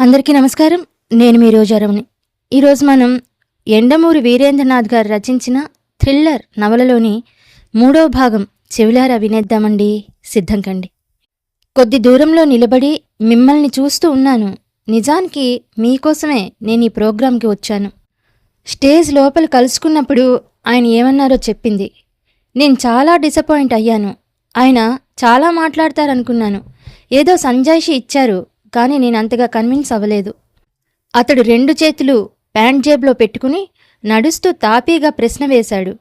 అందరికీ నమస్కారం. నేను మీ రోజారమని ఈరోజు మనం ఎండమూరి వీరేంద్రనాథ్ గారు రచించిన థ్రిల్లర్ నవలలోని మూడవ భాగం చెవిలారా వినేద్దామండి సిద్ధం కండి. కొద్ది దూరంలో నిలబడి మిమ్మల్ని చూస్తూ ఉన్నాను. నిజానికి మీకోసమే నేను ఈ ప్రోగ్రాంకి వచ్చాను. స్టేజ్ లోపల కలుసుకున్నప్పుడు ఆయన ఏమన్నారో చెప్పింది. నేను చాలా డిసప్పాయింట్ అయ్యాను. ఆయన చాలా మాట్లాడతారనుకున్నాను. ఏదో సంజాయిషి ఇచ్చారు. కానీ నేను అంతగా కన్విన్స్ అవ్వలేదు. అతడు రెండు చేతులు ప్యాంట్ జేబులో పెట్టుకుని నడుస్తూ తాపీగా ప్రశ్న వేశాడు.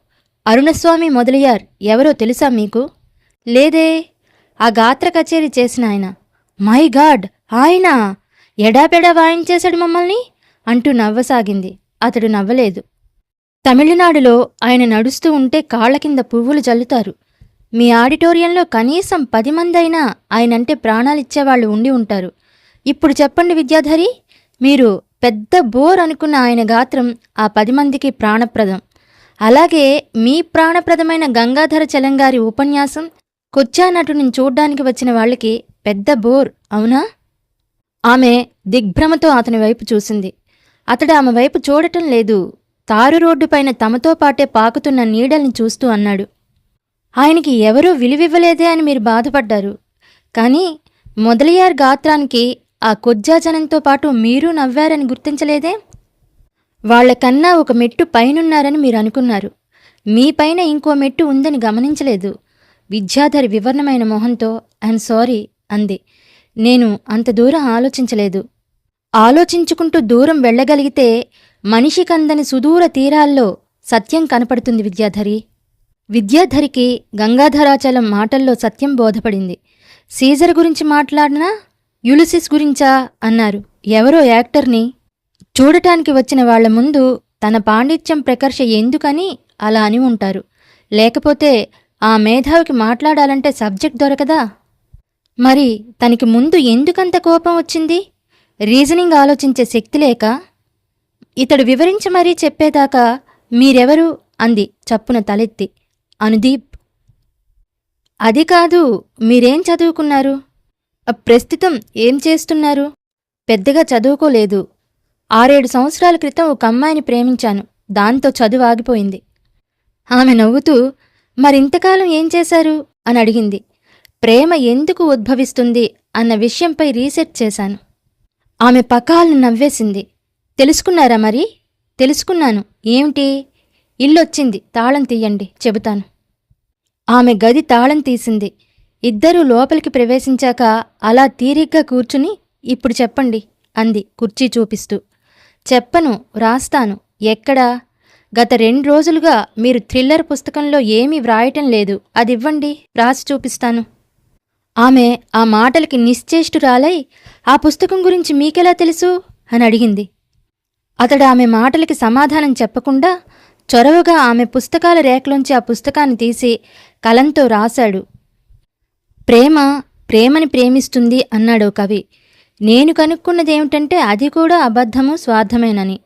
అరుణస్వామి మొదలయ్యార్ ఎవరో తెలుసా మీకు? లేదే ఆ గాత్ర కచేరీ చేసిన ఆయన. మై గాడ్ ఆయన! ఎడాపెడా వాయించేశాడు మమ్మల్ని? అంటూ నవ్వసాగింది. అతడు నవ్వలేదు. తమిళనాడులో ఆయన నడుస్తూ ఉంటే కాళ్ళ కింద పువ్వులు జల్లుతారు. మీ ఆడిటోరియంలో కనీసం పది మందైనా ఆయనంటే ప్రాణాలిచ్చేవాళ్ళు ఉండి ఉంటారు. ఇప్పుడు చెప్పండి విద్యాధరి. మీరు పెద్ద బోర్ అనుకున్న ఆయన గాత్రం ఆ పది మందికి ప్రాణప్రదం. అలాగే మీ ప్రాణప్రదమైన గంగాధర చలంగారి ఉపన్యాసం కొచ్చా నటుని చూడ్డానికి వచ్చిన వాళ్ళకి పెద్ద బోర్ అవునా? ఆమె దిగ్భ్రమతో అతని వైపు చూసింది. అతడు ఆమె వైపు చూడటం లేదు. తారు రోడ్డుపైన తమతో పాటే పాకుతున్న నీడల్ని చూస్తూ అన్నాడు. ఆయనకి ఎవరూ విలువివ్వలేదే అని మీరు బాధపడ్డారు. కానీ మొదలయ్యార్ గాత్రానికి ఆ కొజ్జాజనంతో పాటు మీరు నవ్వారని గుర్తించలేదే? వాళ్ళకన్నా ఒక మెట్టు పైనున్నారని మీరు అనుకున్నారు. మీ పైన ఇంకో మెట్టు ఉందని గమనించలేదు. విద్యాధరి వివరణమైన మొహంతో ఐఎమ్ సారీ అంది. నేను అంత దూరం ఆలోచించలేదు. ఆలోచించుకుంటూ దూరం వెళ్ళగలిగితే మనిషికందని సుదూర తీరాల్లో సత్యం కనపడుతుంది విద్యాధరి. విద్యాధరికి గంగాధరాచలం మాటల్లో సత్యం బోధపడింది. సీజర్ గురించి మాట్లాడినా యులిసిస్ గురించా? అన్నారు. ఎవరో యాక్టర్ని? చూడటానికి వచ్చిన వాళ్ళ ముందు తన పాండిత్యం ప్రకర్ష ఎందుకని అలా అని ఉంటారు. లేకపోతే ఆ మేధావికి మాట్లాడాలంటే సబ్జెక్ట్ దొరకదా? మరి తనకి ముందు ఎందుకంత కోపం వచ్చింది? రీజనింగ్ ఆలోచించే శక్తి లేక? ఇతడు వివరించి మరీ చెప్పేదాకా మీరెవరు? అంది చప్పున తలెత్తి. అనుదీప్. అది కాదు మీరేం చదువుకున్నారు? ప్రస్తుతం ఏం చేస్తున్నారు? పెద్దగా చదువుకోలేదు. ఆరేడు సంవత్సరాల క్రితం ఒక అమ్మాయిని ప్రేమించాను. దాంతో చదువు ఆగిపోయింది. ఆమె నవ్వుతూ మరింతకాలం ఏం చేశారు? అని అడిగింది. ప్రేమ ఎందుకు ఉద్భవిస్తుంది? అన్న విషయంపై రీసెర్చ్ చేశాను. ఆమె పకాలను నవ్వేసింది. తెలుసుకున్నారా మరి? తెలుసుకున్నాను. ఏమిటి? ఇల్లొచ్చింది. తాళం తీయండి. చెబుతాను. ఆమె గది తాళం తీసింది. ఇద్దరూ లోపలికి ప్రవేశించాక అలా తీరిగ్గా కూర్చుని ఇప్పుడు చెప్పండి అంది కుర్చీ చూపిస్తూ. చెప్పను రాస్తాను. ఎక్కడా? గత రెండు రోజులుగా మీరు థ్రిల్లర్ పుస్తకంలో ఏమీ వ్రాయటం లేదు. అదివ్వండి రాసి చూపిస్తాను. ఆమె ఆ మాటలకి నిశ్చేష్టురాలై ఆ పుస్తకం గురించి మీకెలా తెలుసు? అని అడిగింది. అతడు ఆమె మాటలకి సమాధానం చెప్పకుండా చొరవగా ఆమె పుస్తకాల రేఖలోంచి ఆ పుస్తకాన్ని తీసి కలంతో రాశాడు. ప్రేమ ప్రేమని ప్రేమిస్తుంది అన్నాడు కవి. నేను కనుక్కున్నది ఏమిటంటే అది కూడా అబద్ధము స్వార్థమేనని.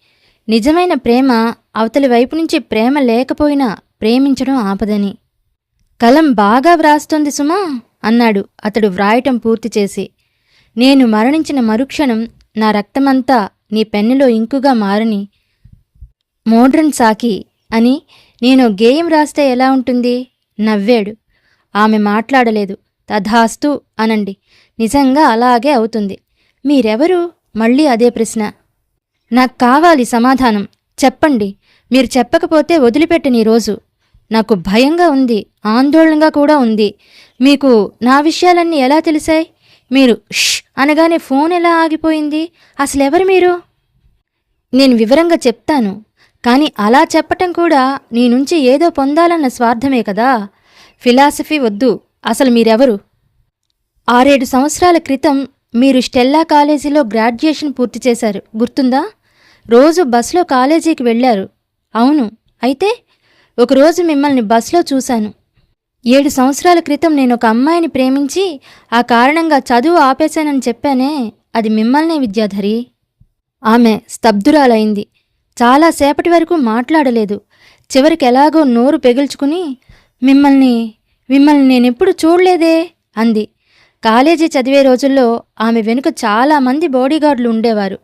నిజమైన ప్రేమ అవతలి వైపు నుంచి ప్రేమ లేకపోయినా ప్రేమించడం ఆపదని. కలం బాగా వ్రాస్తుంది సుమా అన్నాడు అతడు వ్రాయటం పూర్తి చేసి. నేను మరణించిన మరుక్షణం నా రక్తమంతా నీ పెన్నులో ఇంకుగా మారని మోడ్రన్ సాకి అని నేను గేయం రాస్తే ఎలా ఉంటుంది? నవ్వాడు. ఆమె మాట్లాడలేదు. తథాస్తు అనండి. నిజంగా అలాగే అవుతుంది. మీరెవరు? మళ్ళీ అదే ప్రశ్న. నాకు కావాలి సమాధానం. చెప్పండి. మీరు చెప్పకపోతే వదిలిపెట్టని రోజు. నాకు భయంగా ఉంది. ఆందోళనగా కూడా ఉంది. మీకు నా విషయాలన్నీ ఎలా తెలిసాయి? మీరు ష్ అనగానే ఫోన్ ఎలా ఆగిపోయింది? అసలెవరు మీరు? నేను వివరంగా చెప్తాను. కానీ అలా చెప్పటం కూడా నీ నుంచి ఏదో పొందాలన్న స్వార్థమే కదా? ఫిలాసఫీ వద్దు. అసలు మీరెవరు? ఆరేడు సంవత్సరాల క్రితం మీరు స్టెల్లా కాలేజీలో గ్రాడ్యుయేషన్ పూర్తి చేశారు గుర్తుందా? రోజు బస్సులో కాలేజీకి వెళ్ళారు. అవును అయితే ఒకరోజు మిమ్మల్ని బస్లో చూశాను. ఏడు సంవత్సరాల క్రితం నేను ఒక అమ్మాయిని ప్రేమించి ఆ కారణంగా చదువు ఆపేశానని చెప్పానే అది మిమ్మల్నే విద్యాధరి? ఆమె స్తబ్దురాలైంది. చాలాసేపటి వరకు మాట్లాడలేదు. చివరికి ఎలాగో నోరు పెగిల్చుకుని మిమ్మల్ని మిమ్మల్ని నేనెప్పుడు చూడలేదే? అంది. కాలేజీ చదివే రోజుల్లో ఆమె వెనుక చాలామంది బాడీగార్డులు ఉండేవారు.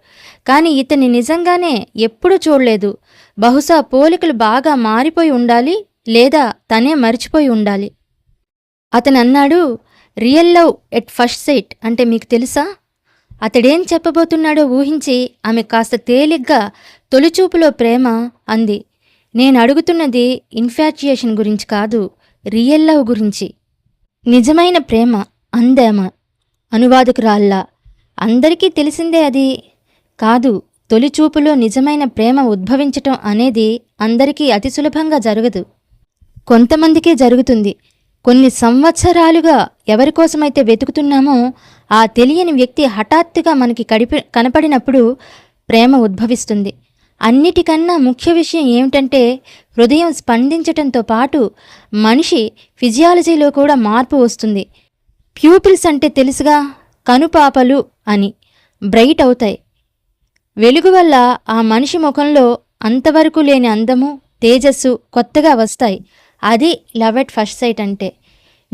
కానీ ఇతన్ని నిజంగానే ఎప్పుడూ చూడలేదు. బహుశా పోలికలు బాగా మారిపోయి ఉండాలి లేదా తనే మర్చిపోయి ఉండాలి. అతను అన్నాడు real love at first sight అంటే మీకు తెలుసా? అతడేం చెప్పబోతున్నాడో ఊహించి ఆమె కాస్త తేలిగ్గా తొలిచూపులో ప్రేమ అంది. నేను అడుగుతున్నది ఇన్ఫాచ్యుయేషన్ గురించి కాదు. రియల్ లవ్ గురించి. నిజమైన ప్రేమ అందేమ అనువాదకురాల్లా. అందరికీ తెలిసిందే అది. కాదు తొలిచూపులో నిజమైన ప్రేమ ఉద్భవించటం అనేది అందరికీ అతి సులభంగా జరగదు. కొంతమందికే జరుగుతుంది. కొన్ని సంవత్సరాలుగా ఎవరికోసమైతే వెతుకుతున్నామో ఆ తెలియని వ్యక్తి హఠాత్తుగా మనకి కడిపి కనపడినప్పుడు ప్రేమ ఉద్భవిస్తుంది. అన్నిటికన్నా ముఖ్య విషయం ఏమిటంటే హృదయం స్పందించటంతో పాటు మనిషి ఫిజియాలజీలో కూడా మార్పు వస్తుంది. ప్యూపిల్స్ అంటే తెలుసుగా కనుపాపలు అని బ్రైట్ అవుతాయి. వెలుగు వల్ల ఆ మనిషి ముఖంలో అంతవరకు లేని అందము తేజస్సు కొత్తగా వస్తాయి. అది లవ్ ఎట్ ఫస్ట్ సైట్ అంటే.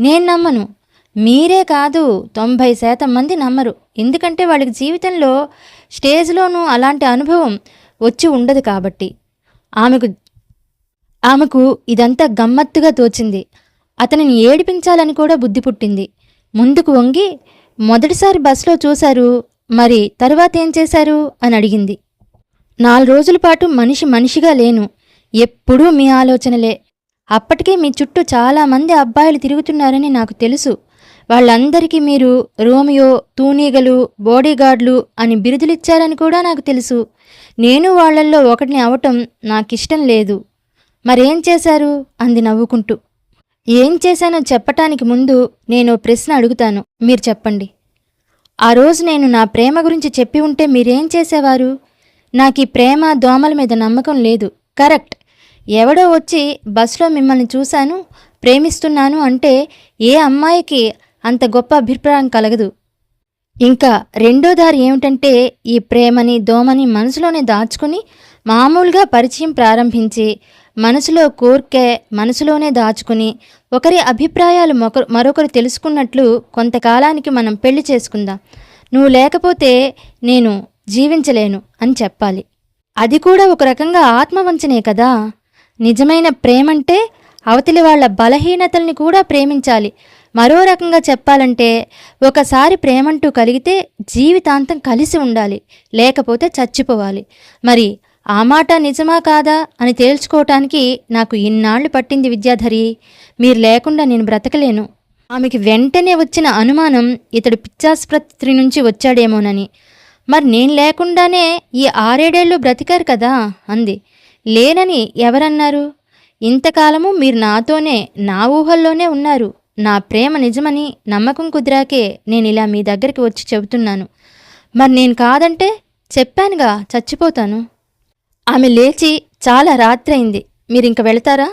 నేను నమ్మను. మీరే కాదు తొంభై శాతం మంది నమ్మరు. ఎందుకంటే వాళ్ళకి జీవితంలో స్టేజ్లోనూ అలాంటి అనుభవం వచ్చి ఉండదు కాబట్టి. ఆమెకు ఆమెకు ఇదంతా గమ్మత్తుగా తోచింది. అతనిని ఏడిపించాలని కూడా బుద్ధి పుట్టింది. ముందుకు వంగి మొదటిసారి బస్సులో చూశారు మరి తరువాత ఏం చేశారు అని అడిగింది. నాలుగు రోజుల పాటు మనిషి మనిషిగా లేను. ఎప్పుడూ మీ ఆలోచనలే. అప్పటికే మీ చుట్టూ చాలామంది అబ్బాయిలు తిరుగుతున్నారని నాకు తెలుసు. వాళ్ళందరికీ మీరు రోమియో తూనీగలు బాడీగార్డ్లు అని బిరుదులిచ్చారని కూడా నాకు తెలుసు. నేను వాళ్ళల్లో ఒకటిని అవటం నాకిష్టం లేదు. మరేం చేశారు? అంది నవ్వుకుంటూ. ఏం చేశానో చెప్పటానికి ముందు నేను ఓ ప్రశ్న అడుగుతాను. మీరు చెప్పండి. ఆ రోజు నేను నా ప్రేమ గురించి చెప్పి ఉంటే మీరేం చేసేవారు? నాకు ఈ ప్రేమ దోమల మీద నమ్మకం లేదు. కరెక్ట్. ఎవడో వచ్చి బస్సులో మిమ్మల్ని చూశాను ప్రేమిస్తున్నాను అంటే ఏ అమ్మాయికి అంత గొప్ప అభిప్రాయం కలగదు. ఇంకా రెండో దారి ఏమిటంటే ఈ ప్రేమని దోమని మనసులోనే దాచుకుని మామూలుగా పరిచయం ప్రారంభించి మనసులో కోర్కే మనసులోనే దాచుకుని ఒకరి అభిప్రాయాలు మరొకరు తెలుసుకున్నట్లు కొంతకాలానికి మనం పెళ్ళి చేసుకుందాం. నువ్వు లేకపోతే నేను జీవించలేను అని చెప్పాలి. అది కూడా ఒక రకంగా ఆత్మవంచనే కదా? నిజమైన ప్రేమంటే అవతలి వాళ్ళ బలహీనతల్ని కూడా ప్రేమించాలి. మరో రకంగా చెప్పాలంటే ఒకసారి ప్రేమంటూ కలిగితే జీవితాంతం కలిసి ఉండాలి లేకపోతే చచ్చిపోవాలి. మరి ఆ మాట నిజమా కాదా అని తేల్చుకోవటానికి నాకు ఇన్నాళ్ళు పట్టింది విద్యాధరి. మీరు లేకుండా నేను బ్రతకలేను. ఆమెకి వెంటనే వచ్చిన అనుమానం ఇతడు పిచ్చాసుపత్రి నుంచి వచ్చాడేమోనని. మరి నేను లేకుండానే ఈ ఆరేడేళ్ళు బ్రతికారు కదా అంది. లేనని ఎవరన్నారు? ఇంతకాలము మీరు నాతోనే నా ఊహల్లోనే ఉన్నారు. నా ప్రేమ నిజమని నమ్మకం కుదిరాకే నేను ఇలా మీ దగ్గరికి వచ్చి చెబుతున్నాను. మరి నేను కాదంటే చెప్పానుగా చచ్చిపోతాను. ఆమె లేచి చాలా రాత్రి అయింది మీరింక వెళతారా?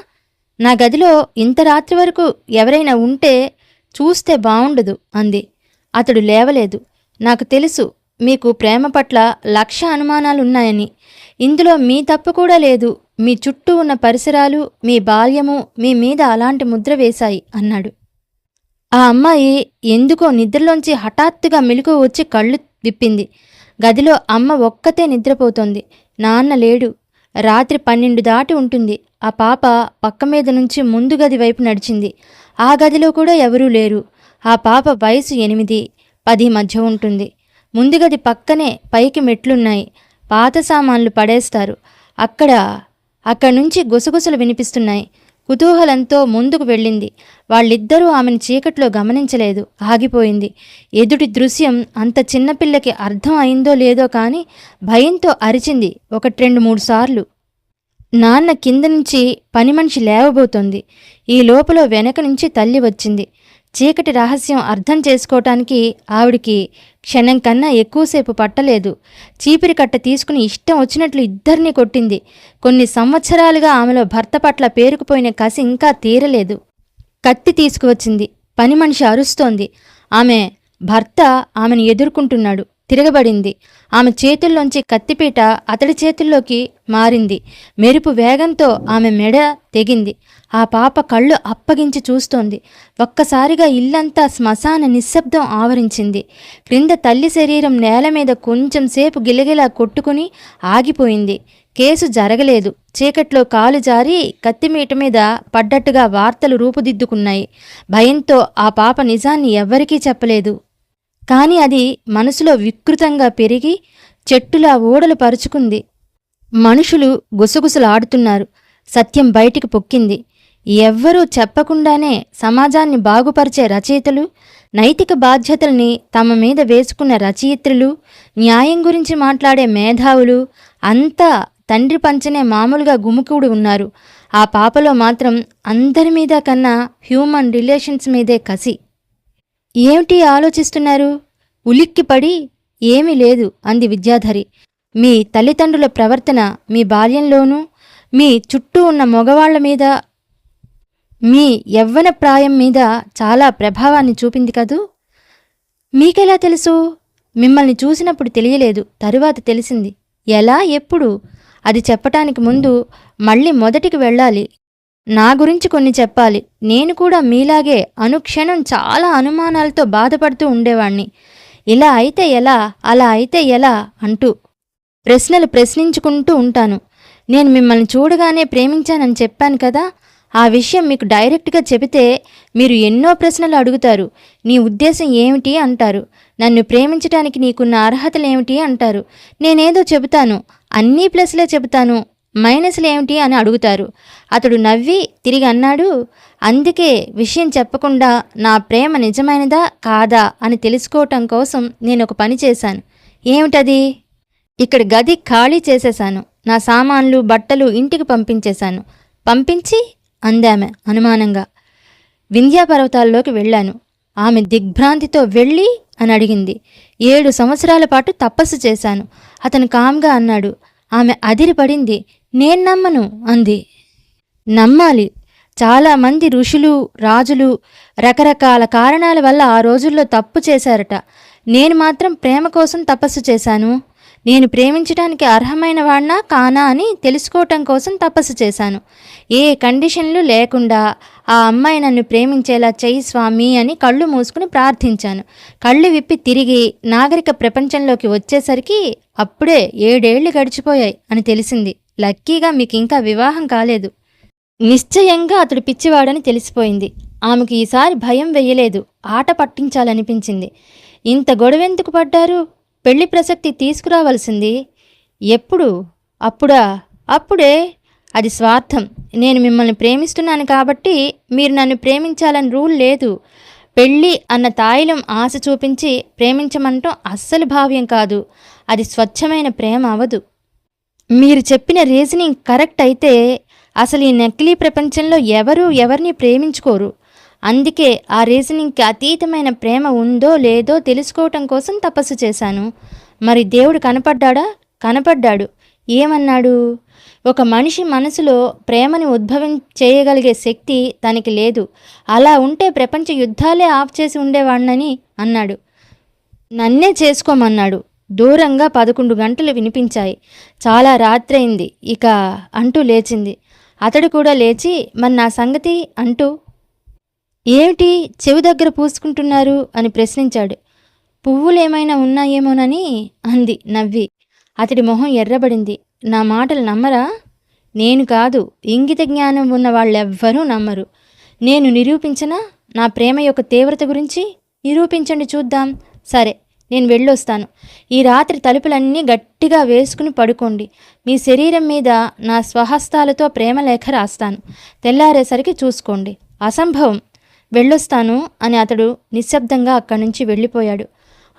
నా గదిలో ఇంత రాత్రి వరకు ఎవరైనా ఉంటే చూస్తే బావుండదు అంది. అతడు లేవలేదు. నాకు తెలుసు మీకు ప్రేమ పట్ల లక్ష అనుమానాలున్నాయని. ఇందులో మీ తప్పు కూడా లేదు. మీ చుట్టూ ఉన్న పరిసరాలు మీ బాల్యము మీ మీద అలాంటి ముద్ర వేశాయి అన్నాడు. ఆ అమ్మాయి ఎందుకో నిద్రలోంచి హఠాత్తుగా మెలకు వచ్చి కళ్ళు విప్పింది. గదిలో అమ్మ ఒక్కతే నిద్రపోతోంది. నాన్న లేడు. రాత్రి పన్నెండు దాటి ఉంటుంది. ఆ పాప పక్క మీద నుంచి ముందు గది వైపు నడిచింది. ఆ గదిలో కూడా ఎవరూ లేరు. ఆ పాప వయసు ఎనిమిది పది మధ్య ఉంటుంది. ముందు గది పక్కనే పైకి మెట్లున్నాయి. పాత సామాన్లు పడేస్తారు. అక్కడ అక్కడి నుంచి గుసగుసలు వినిపిస్తున్నాయి. కుతూహలంతో ముందుకు వెళ్ళింది. వాళ్ళిద్దరూ ఆమెను చీకట్లో గమనించలేదు. ఆగిపోయింది. ఎదుటి దృశ్యం అంత చిన్నపిల్లకి అర్థం అయిందో లేదో కానీ భయంతో అరిచింది ఒకటి రెండు మూడు సార్లు. నాన్న కింద నుంచి పని మనిషి లేవబోతోంది. ఈ లోపల వెనక నుంచి తల్లి వచ్చింది. చీకటి రహస్యం అర్థం చేసుకోవటానికి ఆవిడికి క్షణం కన్నా ఎక్కువసేపు పట్టలేదు. చీపిరి కట్ట తీసుకుని ఇష్టం వచ్చినట్లు ఇద్దరిని కొట్టింది. కొన్ని సంవత్సరాలుగా ఆమెలో భర్త పట్ల పేరుకుపోయిన కసి ఇంకా తీరలేదు. కత్తి తీసుకువచ్చింది. పని మనిషి అరుస్తోంది. ఆమె భర్త ఆమెను ఎదుర్కొంటున్నాడు. తిరగబడింది. ఆమె చేతుల్లోంచి కత్తిపీట అతడి చేతుల్లోకి మారింది. మెరుపు వేగంతో ఆమె మెడ తెగింది. ఆ పాప కళ్ళు అప్పగించి చూస్తోంది. ఒక్కసారిగా ఇల్లంతా శ్మశాన నిశ్శబ్దం ఆవరించింది. క్రింద తల్లి శరీరం నేల మీద కొంచెం సేపు గిలగిలా కొట్టుకుని ఆగిపోయింది. కేసు జరగలేదు. చీకట్లో కాలు జారి కత్తిమీట మీద పడ్డట్టుగా వార్తలు రూపుదిద్దుకున్నాయి. భయంతో ఆ పాప నిజాన్ని ఎవ్వరికీ చెప్పలేదు. కాని అది మనసులో వికృతంగా పెరిగి చెట్టులా ఊడలు పరుచుకుంది. మనుషులు గుసగుసలాడుతున్నారు. సత్యం బయటికి పొక్కింది. ఎవ్వరూ చెప్పకుండానే సమాజాన్ని బాగుపరిచే రచయితలు నైతిక బాధ్యతల్ని తమ మీద వేసుకున్న రచయిత్రులు న్యాయం గురించి మాట్లాడే మేధావులు అంతా తండ్రి పంచనే మామూలుగా గుముకుడు ఉన్నారు. ఆ పాపలో మాత్రం అందరి మీద కన్నా హ్యూమన్ రిలేషన్స్ మీదే కసి. ఏమిటి ఆలోచిస్తున్నారు? ఉలిక్కిపడి ఏమీ లేదు అంది విద్యాధరి. మీ తల్లిదండ్రుల ప్రవర్తన మీ బాల్యంలోనూ మీ చుట్టూ ఉన్న మగవాళ్ళ మీద మీ యవ్వన ప్రాయం మీద చాలా ప్రభావాన్ని చూపింది కదూ? మీకెలా తెలుసు? మిమ్మల్ని చూసినప్పుడు తెలియలేదు తరువాత తెలిసింది. ఎలా ఎప్పుడు? అది చెప్పటానికి ముందు మళ్ళీ మొదటికి వెళ్ళాలి. నా గురించి కొన్ని చెప్పాలి. నేను కూడా మీలాగే అనుక్షణం చాలా అనుమానాలతో బాధపడుతూ ఉండేవాణ్ణి. ఇలా అయితే ఎలా? అలా అయితే ఎలా? అంటూ ప్రశ్నలు ప్రశ్నించుకుంటూ ఉంటాను. నేను మిమ్మల్ని చూడగానే ప్రేమించానని చెప్పాను కదా? ఆ విషయం మీకు డైరెక్ట్గా చెబితే మీరు ఎన్నో ప్రశ్నలు అడుగుతారు. నీ ఉద్దేశం ఏమిటి? అంటారు. నన్ను ప్రేమించటానికి నీకున్న అర్హతలేమిటి అంటారు. నేనేదో చెబుతాను. అన్నీ ప్లస్లే చెబుతాను. మైనస్లు ఏమిటి అని అడుగుతారు. అతడు నవ్వి తిరిగి అన్నాడు అందుకే విషయం చెప్పకుండా నా ప్రేమ నిజమైనదా కాదా అని తెలుసుకోవటం కోసం నేను ఒక పని చేశాను. ఏమిటది? ఇక్కడ గది ఖాళీ చేసేశాను. నా సామాన్లు బట్టలు ఇంటికి పంపించేశాను. పంపించి అందామె అనుమానంగా. వింధ్యా పర్వతాల్లోకి వెళ్ళాను. ఆమె దిగ్భ్రాంతితో వెళ్ళి అని అడిగింది. ఏడు సంవత్సరాల పాటు తపస్సు చేశాను. అతను కామ్గా అన్నాడు. ఆమె అదిరిపడింది. నేను నమ్మను అంది. నమ్మాలి. చాలామంది ఋషులు రాజులు రకరకాల కారణాల వల్ల ఆ రోజుల్లో తప్పు చేశారట. నేను మాత్రం ప్రేమ కోసం తపస్సు చేశాను. నేను ప్రేమించడానికి అర్హమైన వాడినా కానా అని తెలుసుకోవటం కోసం తపస్సు చేశాను. ఏ కండిషన్లు లేకుండా ఆ అమ్మాయి నన్ను ప్రేమించేలా చెయ్యి స్వామి అని కళ్ళు మూసుకుని ప్రార్థించాను. కళ్ళు విప్పి తిరిగి నాగరిక ప్రపంచంలోకి వచ్చేసరికి అప్పుడే ఏడేళ్ళు గడిచిపోయాయి అని తెలిసింది. లక్కీగా మీకు ఇంకా వివాహం కాలేదు. నిశ్చయంగా అతడు పిచ్చివాడని తెలిసిపోయింది. ఆమెకు ఈసారి భయం వెయ్యలేదు. ఆట పట్టించాలనిపించింది. ఇంత గొడవెందుకు పడ్డారు? పెళ్ళి ప్రసక్తి తీసుకురావాల్సింది? ఎప్పుడు? అప్పుడా? అప్పుడే? అది స్వార్థం. నేను మిమ్మల్ని ప్రేమిస్తున్నాను కాబట్టి మీరు నన్ను ప్రేమించాలని రూల్ లేదు. పెళ్ళి అన్న తాయిలం ఆశ చూపించి ప్రేమించమంటం అస్సలు భావ్యం కాదు. అది స్వచ్ఛమైన ప్రేమ అవదు. మీరు చెప్పిన రీజనింగ్ కరెక్ట్ అయితే అసలు ఈ నకిలీ ప్రపంచంలో ఎవరూ ఎవరిని ప్రేమించుకోరు. అందుకే ఆ రీజనింగ్కి అతీతమైన ప్రేమ ఉందో లేదో తెలుసుకోవటం కోసం తపస్సు చేశాను. మరి దేవుడు కనపడ్డాడా? కనపడ్డాడు. ఏమన్నాడు? ఒక మనిషి మనసులో ప్రేమని ఉద్భవం చేయగలిగే శక్తి తనకి లేదు. అలా ఉంటే ప్రపంచ యుద్ధాలే ఆఫ్ చేసి ఉండేవాణ్ణని అన్నాడు. నన్నే చేసుకోమన్నాడు. దూరంగా పదకొండు గంటలు వినిపించాయి. చాలా రాత్రైంది. ఇక అంటూ లేచింది. అతడు కూడా లేచి మరి నా సంగతి అంటూ ఏమిటి? చెవి దగ్గర పూసుకుంటున్నారు అని ప్రశ్నించాడు. పువ్వులేమైనా ఉన్నాయేమోనని అంది నవ్వి. అతడి మొహం ఎర్రబడింది. నా మాటలు నమ్మరా? నేను కాదు. ఇంగిత జ్ఞానం ఉన్న వాళ్ళెవ్వరూ నమ్మరు. నేను నిరూపించనా? నా ప్రేమ యొక్క తీవ్రత గురించి? నిరూపించండి చూద్దాం. సరే. నేను వెళ్ళొస్తాను. ఈ రాత్రి తలుపులన్నీ గట్టిగా వేసుకుని పడుకోండి. మీ శరీరం మీద నా స్వహస్తాలతో ప్రేమలేఖ రాస్తాను. తెల్లారేసరికి చూసుకోండి. అసంభవం. వెళ్ళొస్తాను అని అతడు నిశ్శబ్దంగా అక్కడి నుంచి వెళ్ళిపోయాడు.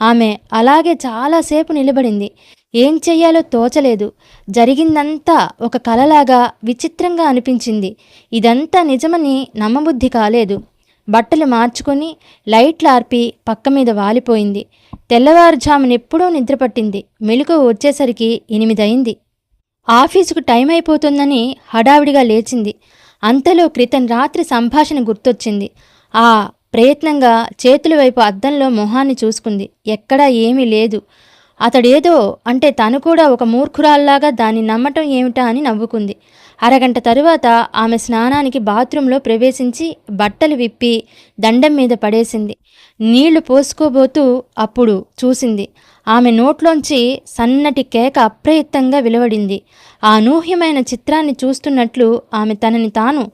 ఆమె అలాగే చాలాసేపు నిలబడింది. ఏం చెయ్యాలో తోచలేదు. జరిగిందంతా ఒక కలలాగా విచిత్రంగా అనిపించింది. ఇదంతా నిజమని నమ్మబుద్ధి కాలేదు. బట్టలు మార్చుకొని లైట్లు ఆర్పి పక్క మీద వాలిపోయింది. తెల్లవారుజామునెప్పుడో నిద్రపట్టింది. మెలకువ వచ్చేసరికి ఎనిమిదయింది. ఆఫీసుకు టైం అయిపోతుందని హడావిడిగా లేచింది. అంతలో క్రితం రాత్రి సంభాషణ గుర్తొచ్చింది. ఆ ప్రయత్నంగా చేతుల వైపు అద్దంలో మొహాన్ని చూసుకుంది. ఎక్కడా ఏమీ లేదు. అతడేదో అంటే తను కూడా ఒక మూర్ఖురాల్లాగా దాన్ని నమ్మటం ఏమిటా అని నవ్వుకుంది. అరగంట తరువాత ఆమె స్నానానికి బాత్రూంలో ప్రవేశించి బట్టలు విప్పి దండం మీద పడేసింది. నీళ్ళు పోసుకోబోతూ అప్పుడు చూసింది. ఆమె నోట్లోంచి సన్నటి కేక అప్రయత్తంగా వెలువడింది. ఆ అనూహ్యమైన చిత్రాన్ని చూస్తున్నట్లు ఆమె తనని తాను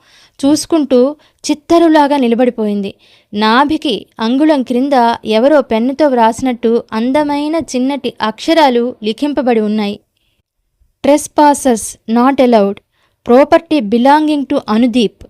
చూసుకుంటూ చిత్తరులాగా నిలబడిపోయింది. నాభికి అంగుళం క్రింద ఎవరో పెన్నుతో వ్రాసినట్టు అందమైన చిన్నటి అక్షరాలు లిఖింపబడి ఉన్నాయి. Trespassers not allowed. Property belonging to Anudeep.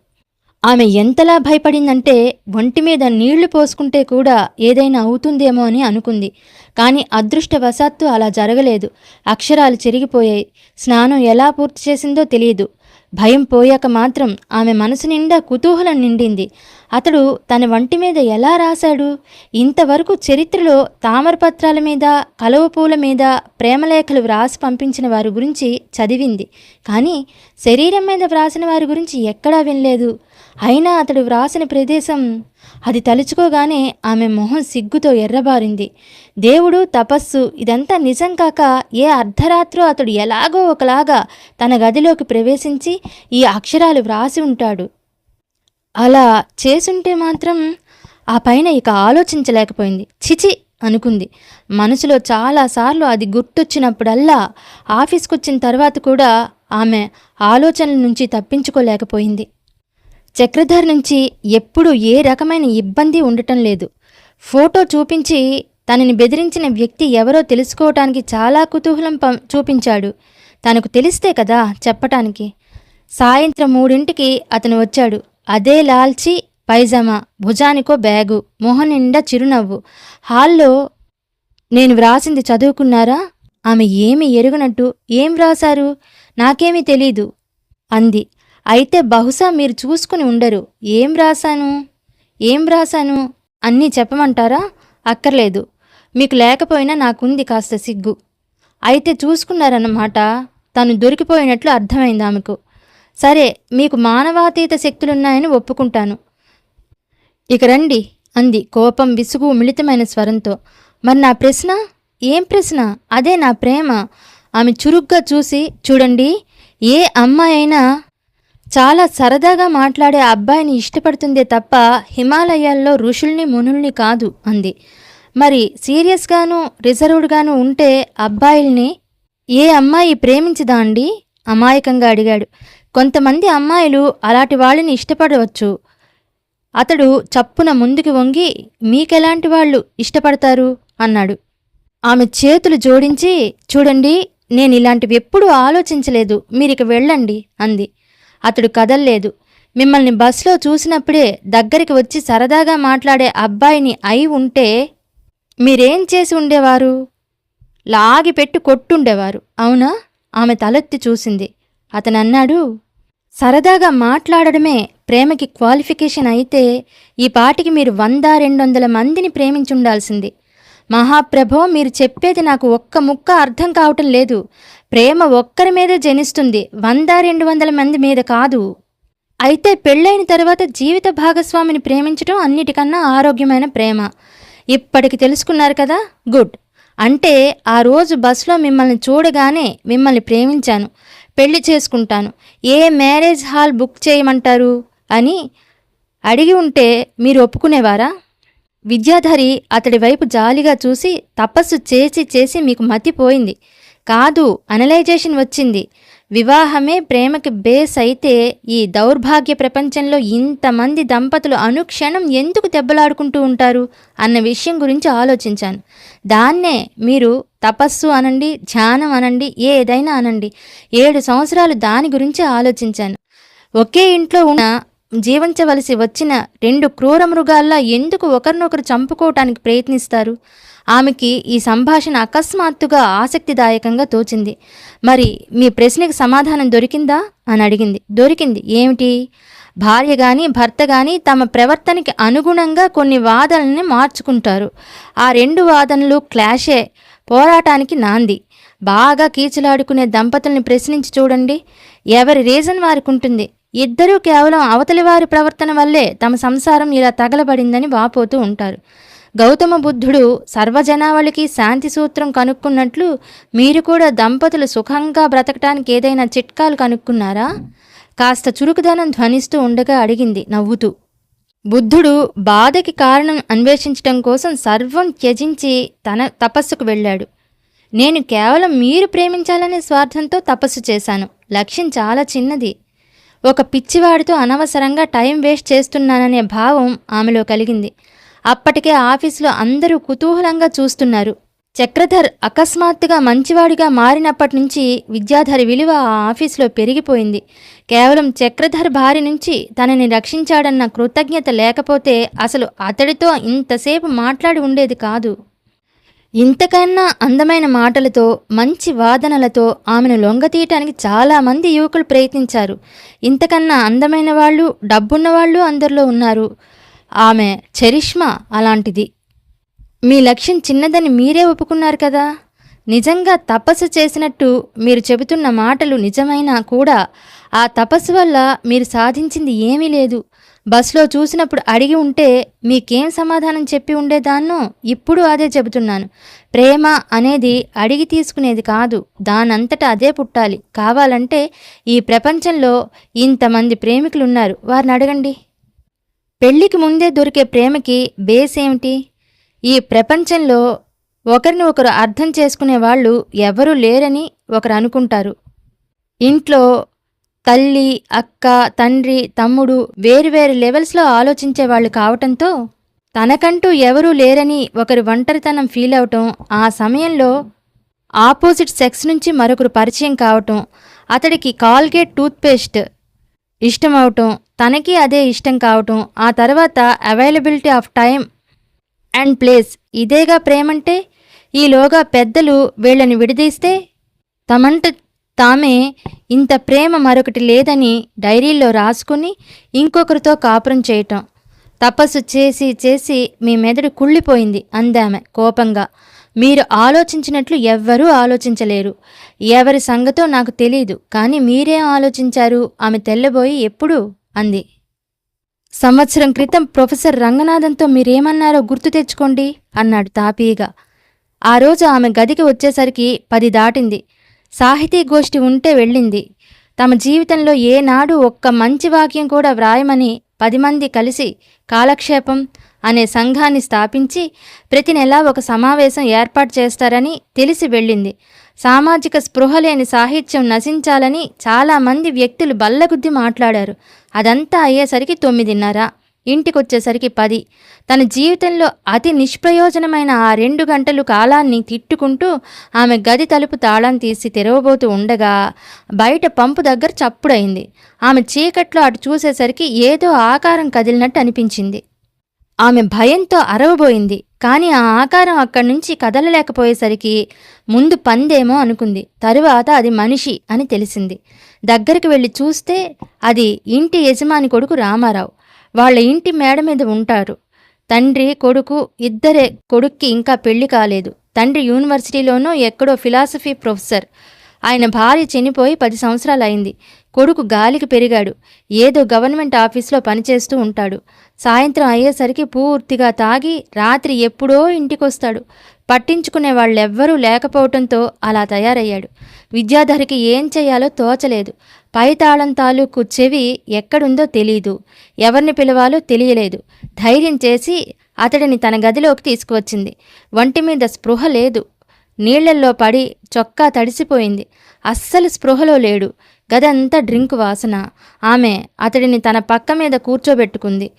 ఆమె ఎంతలా భయపడిందంటే ఒంటి మీద నీళ్ళు పోసుకుంటే కూడా ఏదైనా అవుతుందేమో అని అనుకుంది. కానీ అదృష్టవశాత్తు అలా జరగలేదు. అక్షరాలు చెరిగిపోయాయి. స్నానం ఎలా పూర్తి చేసిందో తెలియదు. భయం పోయాక మాత్రం ఆమె మనసు నిండా కుతూహలం నిండింది. అతడు తన వంటి మీద ఎలా రాశాడు? ఇంతవరకు చరిత్రలో తామరపత్రాల మీద కలువ పూల మీద ప్రేమలేఖలు వ్రాసి పంపించిన వారి గురించి చదివింది. కానీ శరీరం మీద వ్రాసిన వారి గురించి ఎక్కడా వినలేదు. అయినా అతడు వ్రాసిన ప్రదేశం అది తలుచుకోగానే ఆమె మొహం సిగ్గుతో ఎర్రబారింది. దేవుడు తపస్సు ఇదంతా నిజం కాక ఏ అర్ధరాత్రో అతడు ఎలాగో ఒకలాగా తన గదిలోకి ప్రవేశించి ఈ అక్షరాలు వ్రాసి ఉంటాడు. అలా చేసుంటే మాత్రం ఆ పైన ఇక ఆలోచించలేకపోయింది. చిచి అనుకుంది. మనసులో చాలాసార్లు అది గుర్తొచ్చినప్పుడల్లా ఆఫీస్కొచ్చిన తర్వాత కూడా ఆమె ఆలోచనల నుంచి తప్పించుకోలేకపోయింది. చక్రధర్ నుంచి ఎప్పుడూ ఏ రకమైన ఇబ్బంది ఉండటం లేదు. ఫోటో చూపించి తనని బెదిరించిన వ్యక్తి ఎవరో తెలుసుకోవటానికి చాలా కుతూహలం పం- చూపించాడు. తనకు తెలిస్తే కదా చెప్పటానికి. సాయంత్రం మూడింటికి అతను వచ్చాడు. అదే లాల్చి పైజామా భుజానికో బ్యాగు మొహం నిండా చిరునవ్వు. హాల్లో నేను వ్రాసింది చదువుకున్నారా? ఆమె ఏమి ఎరుగనట్టు ఏం వ్రాశారు? నాకేమీ తెలీదు అంది. అయితే బహుశా మీరు చూసుకుని ఉండరు. ఏం రాశాను ఏం రాశాను అన్నీ చెప్పమంటారా? అక్కర్లేదు. మీకు లేకపోయినా నాకుంది కాస్త సిగ్గు. అయితే చూసుకున్నారన్నమాట. తను దొరికిపోయినట్లు అర్థమైంది ఆమెకు. సరే మీకు మానవాతీత శక్తులున్నాయని ఒప్పుకుంటాను. ఇక రండి అంది కోపం విసుగు మిళితమైన స్వరంతో. మరి నా ప్రశ్న? ఏం ప్రశ్న? అదే నా ప్రేమ. ఆమె చురుగ్గా చూసి చూడండి ఏ అమ్మాయి అయినా చాలా సరదాగా మాట్లాడే అబ్బాయిని ఇష్టపడుతుందే తప్ప హిమాలయాల్లో ఋషుల్ని మునుల్ని కాదు అంది. మరి సీరియస్గాను రిజర్వ్డ్గాను ఉంటే అబ్బాయిల్ని ఏ అమ్మాయి ప్రేమించదా అండి? అమాయకంగా అడిగాడు. కొంతమంది అమ్మాయిలు అలాంటి వాళ్ళని ఇష్టపడవచ్చు. అతడు చప్పున ముందుకు వంగి మీకెలాంటి వాళ్ళు ఇష్టపడతారు? అన్నాడు. ఆమె చేతులు జోడించి చూడండి నేను ఇలాంటివి ఎప్పుడూ ఆలోచించలేదు మీరిక వెళ్ళండి అంది. అతడు కదల్లేదు. మిమ్మల్ని బస్లో చూసినప్పుడే దగ్గరికి వచ్చి సరదాగా మాట్లాడే అబ్బాయిని అయి ఉంటే మీరేం చేసి ఉండేవారు? లాగి పెట్టి కొట్టుండేవారు. అవునా? ఆమె తలెత్తి చూసింది. అతను అన్నాడు సరదాగా మాట్లాడడమే ప్రేమకి క్వాలిఫికేషన్ అయితే ఈ పాటికి మీరు వంద రెండు వందల మందిని ప్రేమించుండాల్సింది. మహాప్రభో మీరు చెప్పేది నాకు ఒక్క ముక్క అర్థం కావటం లేదు. ప్రేమ ఒక్కరి మీదే జనిస్తుంది. వంద రెండు వందల మంది మీద కాదు. అయితే పెళ్ళైన తర్వాత జీవిత భాగస్వామిని ప్రేమించడం అన్నిటికన్నా ఆరోగ్యమైన ప్రేమ. ఇప్పటికి తెలుసుకున్నారు కదా? గుడ్. అంటే ఆ రోజు బస్సులో మిమ్మల్ని చూడగానే మిమ్మల్ని ప్రేమించాను. పెళ్ళి చేసుకుంటాను. ఏ మ్యారేజ్ హాల్ బుక్ చేయమంటారు? అని అడిగి ఉంటే మీరు ఒప్పుకునేవారా? విద్యాధరి అతడి వైపు జాలిగా చూసి తపస్సు చేసి చేసి మీకు మతిపోయింది. కాదు అనలైజేషన్ వచ్చింది. వివాహమే ప్రేమకి బేస్ అయితే ఈ దౌర్భాగ్య ప్రపంచంలో ఇంతమంది దంపతులు అనుక్షణం ఎందుకు దెబ్బలాడుకుంటూ ఉంటారు అన్న విషయం గురించి ఆలోచించాను. దాన్నే మీరు తపస్సు అనండి ధ్యానం అనండి ఏదైనా అనండి. ఏడు సంవత్సరాలు దాని గురించి ఆలోచించాను. ఒకే ఇంట్లో ఉన్న జీవించవలసి వచ్చిన రెండు క్రూర మృగాల్లా ఎందుకు ఒకరినొకరు చంపుకోవటానికి ప్రయత్నిస్తారు? ఆమెకి ఈ సంభాషణ అకస్మాత్తుగా ఆసక్తిదాయకంగా తోచింది. మరి మీ ప్రశ్నకి సమాధానం దొరికిందా? అని అడిగింది. దొరికింది. ఏమిటి? భార్య కానీ భర్త కానీ తమ ప్రవర్తనకి అనుగుణంగా కొన్ని వాదనల్ని మార్చుకుంటారు. ఆ రెండు వాదనలు క్లాషే పోరాటానికి నాంది. బాగా కీచులాడుకునే దంపతుల్ని ప్రశ్నించి చూడండి. ఎవరి రీజన్ వారికి ఉంటుంది ఇద్దరూ కేవలం అవతలి వారి ప్రవర్తన వల్లే తమ సంసారం ఇలా తగలబడిందని వాపోతూ ఉంటారు. గౌతమ బుద్ధుడు సర్వజనావళికి శాంతి సూత్రం కనుక్కున్నట్లు మీరు కూడా దంపతులు సుఖంగా బ్రతకటానికి ఏదైనా చిట్కాలు కనుక్కున్నారా? కాస్త చురుకుదనం ధ్వనిస్తూ ఉండగా అడిగింది నవ్వుతూ. బుద్ధుడు బాధకి కారణం అన్వేషించటం కోసం సర్వం త్యజించి తన తపస్సుకు వెళ్ళాడు. నేను కేవలం మీరు ప్రేమించాలనే స్వార్థంతో తపస్సు చేశాను. లక్ష్యం చాలా చిన్నది. ఒక పిచ్చివాడితో అనవసరంగా టైం వేస్ట్ చేస్తున్నాననే భావం ఆమెలో కలిగింది. అప్పటికే ఆఫీసులో అందరూ కుతూహలంగా చూస్తున్నారు. చక్రధర్ అకస్మాత్తుగా మంచివాడిగా మారినప్పటి నుంచి విద్యాధరి విలువ ఆ ఆఫీసులో పెరిగిపోయింది. కేవలం చక్రధర్ భార్య నుంచి తనని రక్షించాడన్న కృతజ్ఞత లేకపోతే అసలు అతడితో ఇంతసేపు మాట్లాడి ఉండేది కాదు. ఇంతకన్నా అందమైన మాటలతో మంచి వాదనలతో ఆమెను లొంగతీయటానికి చాలామంది యువకులు ప్రయత్నించారు. ఇంతకన్నా అందమైన వాళ్ళు డబ్బున్న వాళ్ళు అందరిలో ఉన్నారు. ఆమె చరిష్మా అలాంటిది. మీ లక్ష్యం చిన్నదని మీరే ఒప్పుకున్నారు కదా? నిజంగా తపస్సు చేసినట్టు మీరు చెబుతున్న మాటలు నిజమైనా కూడా ఆ తపస్సు వల్ల మీరు సాధించింది ఏమీ లేదు. బస్సులో చూసినప్పుడు అడిగి ఉంటే మీకేం సమాధానం చెప్పి ఉండేదాన్నో ఇప్పుడు అదే చెబుతున్నాను. ప్రేమ అనేది అడిగి తీసుకునేది కాదు దానంతట అదే పుట్టాలి. కావాలంటే ఈ ప్రపంచంలో ఇంతమంది ప్రేమికులున్నారు. వారిని అడగండి. పెళ్ళికి ముందే దొరికే ప్రేమకి బేస్ ఏమిటి? ఈ ప్రపంచంలో ఒకరిని ఒకరు అర్థం చేసుకునే వాళ్ళు ఎవరూ లేరని ఒకరు అనుకుంటారు. ఇంట్లో తల్లి అక్క తండ్రి తమ్ముడు వేరువేరు లెవెల్స్లో ఆలోచించే వాళ్ళు కావటంతో తనకంటూ ఎవరూ లేరని ఒకరు ఒంటరితనం ఫీల్ అవటం ఆ సమయంలో ఆపోజిట్ సెక్స్ నుంచి మరొకరు పరిచయం కావటం అతడికి కాల్గేట్ టూత్పేస్ట్ ఇష్టం అవటం తనకి అదే ఇష్టం కావటం ఆ తర్వాత availability of time and place ఇదేగా ప్రేమంటే ఈలోగా పెద్దలు వీళ్ళని విడదీస్తే తమంట తామే ఇంత ప్రేమ మరొకటి లేదని డైరీల్లో రాసుకుని ఇంకొకరితో కాపురం చేయటం. తపస్సు చేసి చేసి మీ మెదడు కుళ్ళిపోయింది అందామె కోపంగా. మీరు ఆలోచించినట్లు ఎవ్వరూ ఆలోచించలేరు. ఎవరి సంగతో నాకు తెలియదు కానీ మీరేం ఆలోచించారు? ఆమె తెల్లబోయి ఎప్పుడు? అంది. సంవత్సరం క్రితం ప్రొఫెసర్ రంగనాథన్తో మీరేమన్నారో గుర్తు తెచ్చుకోండి అన్నాడు తాపీగా. ఆ రోజు ఆమె గదికి వచ్చేసరికి పది దాటింది. సాహితీ గోష్ఠి ఉంటే వెళ్ళింది. తమ జీవితంలో ఏనాడు ఒక్క మంచి వాక్యం కూడా వ్రాయమని పది మంది కలిసి కాలక్షేపం అనే సంఘాన్ని స్థాపించి ప్రతి నెలా ఒక సమావేశం ఏర్పాటు చేస్తారని తెలిసి వెళ్ళింది. సామాజిక స్పృహ లేని సాహిత్యం నశించాలని చాలామంది వ్యక్తులు బల్లగుద్ది మాట్లాడారు. అదంతా అయ్యేసరికి తొమ్మిదిన్నర. ఇంటికొచ్చేసరికి పది. తన జీవితంలో అతి నిష్ప్రయోజనమైన ఆ రెండు గంటలు కాలాన్ని తిట్టుకుంటూ ఆమె గది తలుపు తాళం తీసి తెరవబోతూ ఉండగా బయట పంపు దగ్గర చప్పుడైంది ఆమె చీకట్లో అటు చూసేసరికి ఏదో ఆకారం కదిలినట్టు అనిపించింది. ఆమె భయంతో అరవబోయింది. కానీ ఆ ఆకారం అక్కడి నుంచి కదలలేకపోయేసరికి ముందు పందేమో అనుకుంది. తరువాత అది మనిషి అని తెలిసింది. దగ్గరికి వెళ్ళి చూస్తే అది ఇంటి యజమాని కొడుకు రామారావు. వాళ్ళ ఇంటి మేడ మీద ఉంటారు. తండ్రి కొడుకు ఇద్దరే కొడుక్కి ఇంకా పెళ్ళి కాలేదు. తండ్రి యూనివర్సిటీలోనో ఎక్కడో ఫిలాసఫీ ప్రొఫెసర్. ఆయన భార్య చనిపోయి పది సంవత్సరాలు అయింది కొడుకు గాలికి పెరిగాడు. ఏదో గవర్నమెంట్ ఆఫీస్లో పనిచేస్తూ ఉంటాడు. సాయంత్రం అయ్యేసరికి పూర్తిగా తాగి రాత్రి ఎప్పుడో ఇంటికొస్తాడు. పట్టించుకునే వాళ్ళెవ్వరూ లేకపోవటంతో అలా తయారయ్యాడు. విద్యాధరికి ఏం చేయాలో తోచలేదు. పై తాళం తాలూకు చెవి ఎక్కడుందో తెలీదు. ఎవరిని పిలవాలో తెలియలేదు. ధైర్యం చేసి అతడిని తన గదిలోకి తీసుకువచ్చింది. వంటి మీద స్పృహ లేదు. నీళ్ళల్లో పడి చొక్కా తడిసిపోయింది. అస్సలు స్పృహలో లేడు. గదంతా డ్రింక్ వాసన. ఆమె అతడిని తన పక్క మీద కూర్చోబెట్టుకుంది.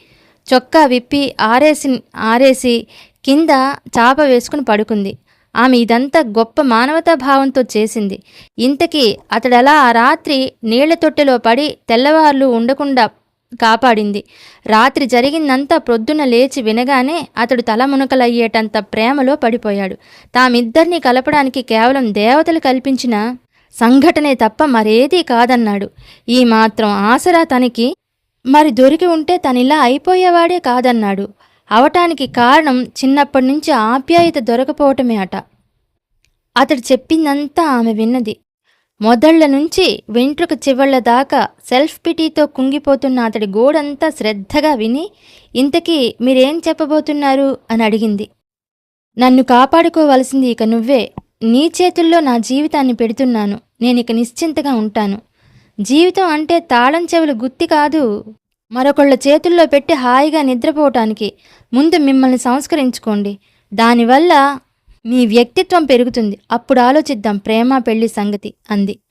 చొక్కా విప్పి ఆరేసి ఆరేసి కింద చాప వేసుకుని పడుకుంది. ఆమె ఇదంతా గొప్ప మానవతా భావంతో చేసింది. ఇంతకీ అతడలా ఆ రాత్రి నీళ్ళ తొట్టెలో పడి తెల్లవార్లు ఉండకుండా కాపాడింది. రాత్రి జరిగిందంతా ప్రొద్దున లేచి వినగానే అతడు తల మునకలయ్యేటంత ప్రేమలో పడిపోయాడు. తామిద్దరినీ కలపడానికి కేవలం దేవతలు కల్పించిన సంఘటనే తప్ప మరేదీ కాదన్నాడు. ఈ మాత్రం ఆసరా తనకి మరి దొరికి ఉంటే తనిలా అయిపోయేవాడే కాదన్నాడు. అవటానికి కారణం చిన్నప్పటి నుంచి ఆప్యాయత దొరకపోవటమే అట. అతడు చెప్పిందంతా ఆమె విన్నది. మొదళ్ళ నుంచి వెంట్రుక చివళ్ళ దాకా సెల్ఫ్ పిటీతో కుంగిపోతున్న అతడి గోడంతా శ్రద్ధగా విని ఇంతకీ మీరేం చెప్పబోతున్నారు? అని అడిగింది. నన్ను కాపాడుకోవలసింది ఇక నువ్వే. నీ చేతుల్లో నా జీవితాన్ని పెడుతున్నాను. నేను ఇక నిశ్చింతగా ఉంటాను. జీవితం అంటే తాళం చెవులు గుత్తి కాదు. మరొకళ్ళ చేతుల్లో పెట్టి హాయిగా నిద్రపోవటానికి ముందు మిమ్మల్ని సంస్కరించుకోండి. దానివల్ల మీ వ్యక్తిత్వం పెరుగుతుంది. అప్పుడు ఆలోచిద్దాం ప్రేమ పెళ్ళి సంగతి అంది.